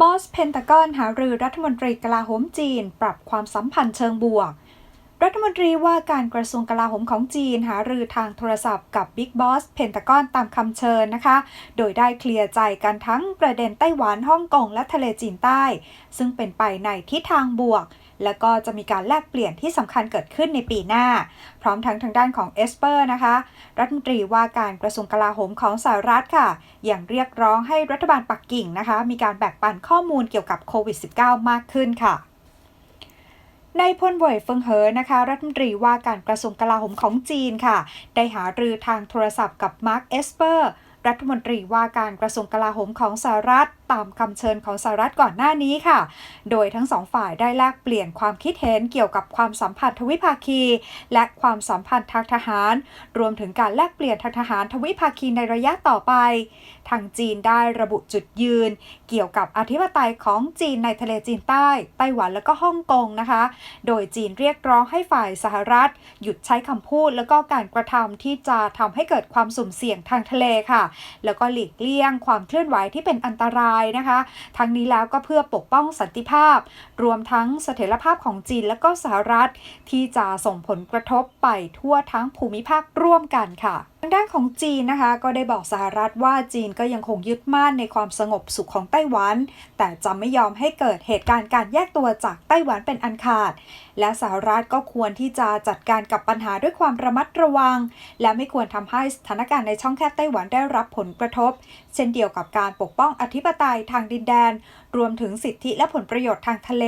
บอสเพนตากอนหารือรัฐมนตรีกลาโหมจีน ปรับความสัมพันธ์เชิงบวก รัฐมนตรีว่าการกระทรวงกลาโหมของจีนหารือทางโทรศัพท์กับบิ๊กบอสเพนตากอนตามคำเชิญนะคะ โดยได้เคลียร์ใจกันทั้งประเด็นไต้หวันฮ่องกงและทะเลจีนใต้ ซึ่งเป็นไปในทิศทางบวก และก็จะมีการแลกเปลี่ยนที่สำคัญเกิดขึ้นในปีหน้า พร้อมทั้งทางด้านของเอสเปอร์นะคะ รัฐมนตรีว่าการกระทรวงกลาโหมของสหรัฐค่ะ อย่างเรียกร้องให้รัฐบาลปักกิ่งนะคะ มีการแบ่งปันข้อมูลเกี่ยวกับโควิด -19 มากขึ้นค่ะ ในพลเว่ยเฟิงเหอนะคะ รัฐมนตรีว่าการกระทรวงกลาโหมของจีนค่ะ ได้หารือทางโทรศัพท์กับมาร์คเอสเปอร์ รัฐมนตรีว่าการกระทรวงกลาโหมของสหรัฐตามคำเชิญของสหรัฐก่อนหน้านี้ค่ะ โดยทั้งสองฝ่ายได้แลกเปลี่ยนความคิดเห็นเกี่ยวกับความสัมพันธ์ทวิภาคี และความสัมพันธ์ทางทหาร รวมถึงการแลกเปลี่ยนทางทหารทวิภาคีในระยะต่อไป ทางจีนได้ระบุจุดยืน เกี่ยวกับอธิปไตยของจีนในทะเลจีนใต้ ไต้หวันและก็ฮ่องกงนะคะ โดยจีนเรียกร้องให้ฝ่ายสหรัฐ หยุดใช้คำพูดแล้วก็การกระทำที่จะทำให้เกิดความสุ่มเสี่ยงทางทะเลค่ะแล้วก็หลีกเลี่ยงความเคลื่อนไหวที่เป็นอันตรายนะคะ ทั้งนี้แล้วก็เพื่อปกป้องสันติภาพ รวมทั้งเสถียรภาพของจีนและก็สหรัฐ ที่จะส่งผลกระทบไปทั่วทั้งภูมิภาคร่วมกันค่ะ ด้านของจีนนะคะ ก็ได้บอกสหรัฐว่าจีนก็ยังคงยึดมั่นในความสงบสุขของไต้หวัน แต่จะไม่ยอมให้เกิดเหตุการณ์การแยกตัวจากไต้หวันเป็นอันขาด และสหรัฐก็ควรที่จะจัดการกับปัญหาด้วยความระมัดระวัง และไม่ควรทำให้สถานการณ์ในช่องแคบไต้หวันได้รับผลกระทบ เช่นเดียวกับการปกป้องอธิปไตยทางดินแดนรวมถึงสิทธิและผลประโยชน์ทางทะเล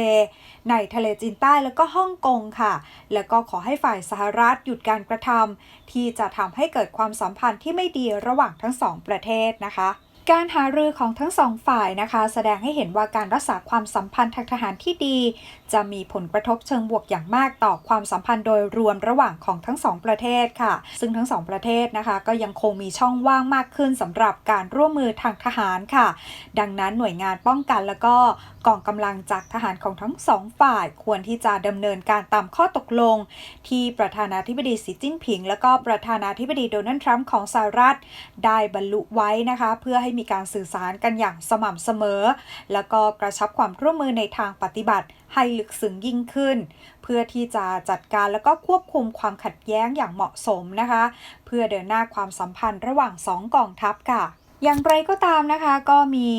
ในทะเลจีนใต้และก็ฮ่องกงค่ะ แล้วก็ขอให้ฝ่ายสหรัฐหยุดการกระทำที่จะทำให้เกิดความสัมพันธ์ที่ไม่ดีระหว่างทั้งสองประเทศนะคะ การหารือของทั้งสองฝ่ายนะคะ แสดงให้เห็นว่าการรักษาความสัมพันธ์ทางทหารที่ดี จะมีผลกระทบเชิงบวกอย่างมากต่อความสัมพันธ์โดยรวมระหว่างของทั้งสองประเทศค่ะ ซึ่งทั้งสองประเทศนะคะก็ยังคงมีช่องว่างมากขึ้นสำหรับการร่วมมือทางทหารค่ะ ดังนั้นหน่วยงานป้องกันแล้วก็กองกำลังจากทหารของทั้งสองฝ่าย ควรที่จะดำเนินการตามข้อตกลง ที่ประธานาธิบดีสีจิ้นผิง แล้วก็ประธานาธิบดีโดนัลด์ทรัมป์ของสหรัฐได้บรรลุไว้นะคะ เพื่อให้มีการสื่อสารกันอย่างสม่ำเสมอ แล้วก็กระชับความร่วมมือในทางปฏิบัติให้ลึกซึ้งยิ่งขึ้น เพื่อที่จะจัดการแล้วก็ควบคุมความขัดแย้งอย่างเหมาะสมนะคะ เพื่อเดินหน้าความสัมพันธ์ระหว่างสองกองทัพค่ะ อย่างไรก็ตามนะคะ ก็มี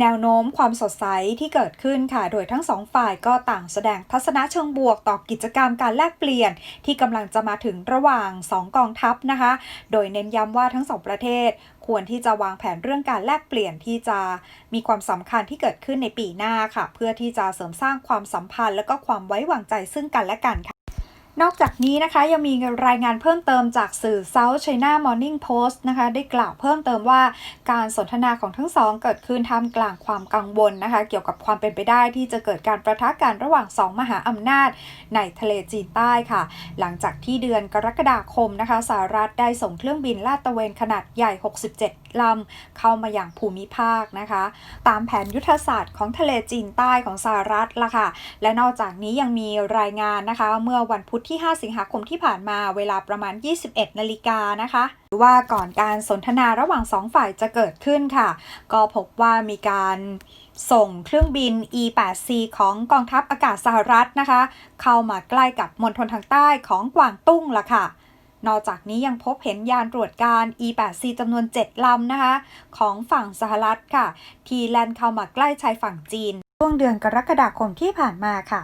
แนวโน้มความสดใสที่เกิดขึ้นค่ะ โดยทั้งสองฝ่ายก็ต่างแสดงทัศนะเชิงบวกต่อกิจกรรมการแลกเปลี่ยน ที่กำลังจะมาถึงระหว่าง 2 กองทัพนะคะ โดยเน้นย้ำว่าทั้งสองประเทศควรที่จะวางแผนเรื่องการแลกเปลี่ยนที่จะมีความสำคัญที่เกิดขึ้นในปีหน้าค่ะ เพื่อที่จะเสริมสร้างความสัมพันธ์และก็ความไว้วางใจซึ่งกันและกันค่ะ นอกจากนี้นะคะยังมีรายงานเพิ่มเติมจากสื่อ South China Morning Post นะคะได้กล่าวเพิ่มเติมว่าการสนทนาของทั้งสองเกิดขึ้นท่ามกลางความกังวลนะคะ เกี่ยวกับความเป็นไปได้ที่จะเกิดการประทะกันระหว่างสองมหาอำนาจในทะเลจีนใต้ค่ะ หลังจากที่เดือนกรกฎาคมนะคะสหรัฐได้ส่งเครื่องบินลาดตระเวนขนาดใหญ่ 67ลำเข้ามาอย่างภูมิภาคนะคะ ตามแผนยุทธศาสตร์ของทะเลจีนใต้ของสหรัฐละค่ะและนอกจากนี้ยังมีรายงานนะคะ เมื่อวันพุธที่ 5 สิงหาคมที่ผ่านมาเวลาประมาณ 21 นาฬิกานะคะหรือว่าก่อนการสนทนาระหว่างสองฝ่ายจะเกิดขึ้นค่ะ ก็พบว่ามีการส่งเครื่องบิน E-8C ของกองทัพอากาศสหรัฐนะคะ เข้ามาใกล้กับมณฑลทางใต้ของกวางตุ้งละค่ะ นอกจากนี้ยังพบเห็นยานตรวจการ E-8C จำนวน 7 ลำนะคะ ของฝั่งสหรัฐค่ะ ที่แล่นเข้ามาใกล้ชายฝั่งจีน ช่วงเดือนกรกฎาคมที่ผ่านมาค่ะ